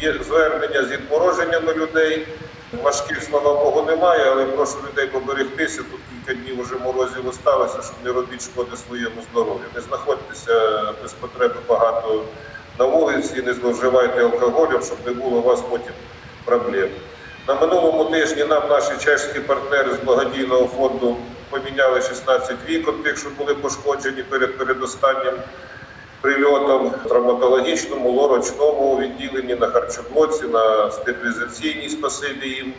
Є звернення з відмороженнями людей. Важких, слава Богу, немає, але прошу людей поберегтися. Тут кілька днів вже морозів осталося, щоб не робити шкоди своєму здоров'ю. Не знаходьтеся без потреби багато на вулиці, не зловживайте алкоголем, щоб не було у вас потім проблем. На минулому тижні нам наші чешські партнери з благодійного фонду поміняли 16 вікон, тих, що були пошкоджені перед передостаннім прильотом травматологічному, лорочному відділенні, на харчоблоці, на стабілізаційній спасибі їм.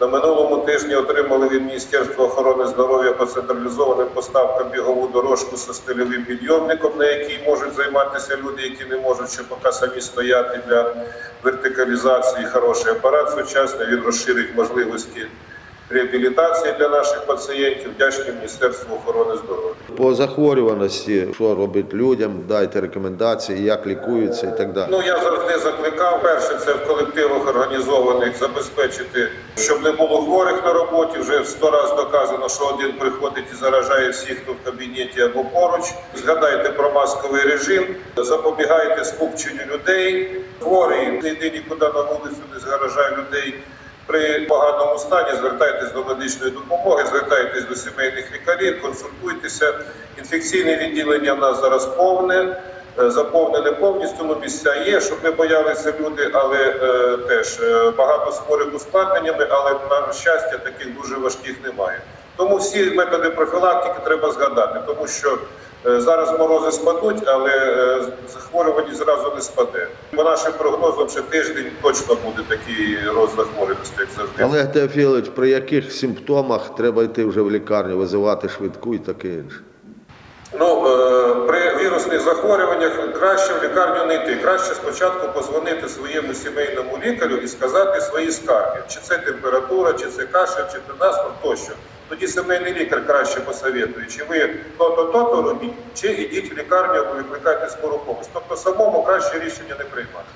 На минулому тижні отримали від Міністерства охорони здоров'я по централізованим поставкам бігову дорожку зі стильовим підйомником, на якій можуть займатися люди, які не можуть ще поки самі стояти для вертикалізації. Хороший апарат сучасний, він розширить можливості реабілітації для наших пацієнтів. Вдячні Міністерству охорони здоров'я. По захворюваності, що робить людям, дайте рекомендації, як лікуються і так далі. Ну я завжди закликав. Перше, це в колективах організованих забезпечити, щоб не було хворих на роботі. Вже сто разів доказано, що один приходить і заражає всіх, хто в кабінеті або поруч. Згадайте про масковий режим, запобігайте скупченню людей. Хворий не йди нікуди на вулицю, не заражай людей. При поганому стані звертайтесь до медичної допомоги, звертайтесь до сімейних лікарів, консультуйтеся. Інфекційне відділення в нас зараз повне, е, заповнене повністю. Ну, місця є, щоб не боялися люди, але е, теж е, багато з хворих ускладненнями, але на щастя таких дуже важких немає. Тому всі методи профілактики треба згадати, тому що е, зараз морози спадуть, але е, захворюваність зразу не спаде. По нашим прогнозам, ще тиждень точно буде такий рост захворюваності, як завжди. Олег Теофілович, при яких симптомах треба йти вже в лікарню, визивати швидку і таке інше? Ну, е, при вірусних захворюваннях краще в лікарню не йти. Краще спочатку позвонити своєму сімейному лікарю і сказати свої скарги. Чи це температура, чи це кашель, чи це насморк тощо. Тоді сімейний лікар краще посоветує, чи ви то-то, то-то робіть, чи йдіть в лікарню викликайте скору помощь. Тобто самому краще рішення не приймати.